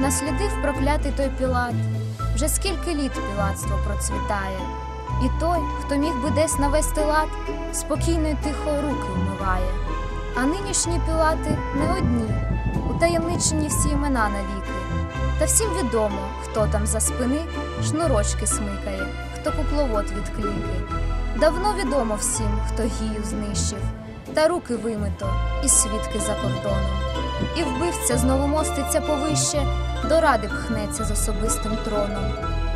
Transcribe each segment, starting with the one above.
Наслідив проклятий той Пілат, вже скільки літ пілатство процвітає, і той, хто міг би десь навести лад, спокійно й тихо руки вмиває. А нинішні пілати не одні, утаємничені всі імена навіки. Та всім відомо, хто там за спини шнурочки смикає, хто кукловод від. Давно відомо всім, хто гію знищив, та руки вимито, і свідки за кордоном. І вбивця знову моститься повище, до ради пхнеться з особистим троном.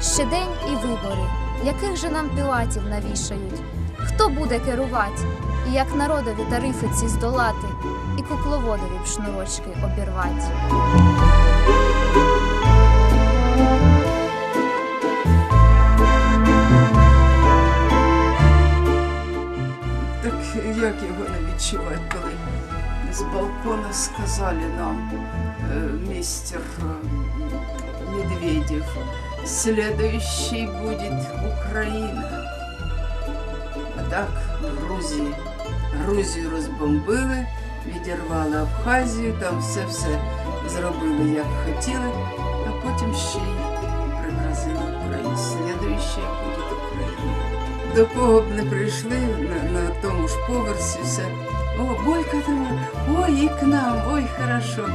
Ще день і вибори, яких же нам пілатів навішають? Хто буде керувати? І як народові тарифи ці здолати, і кукловодові шнурочки Так як його не відчувати, коли з балкона сказали нам е, містер е, Медведєв, следующий будет Україна. А так Грузії. Грузію розбомбили, відірвали Абхазію, там все-все зробили як хотіли, а потім ще й пригрозили Україні. Слідуюча буде Україна. До кого б не прийшли на, на все. О, Болько там, ой, и к нам, ой, хорошо.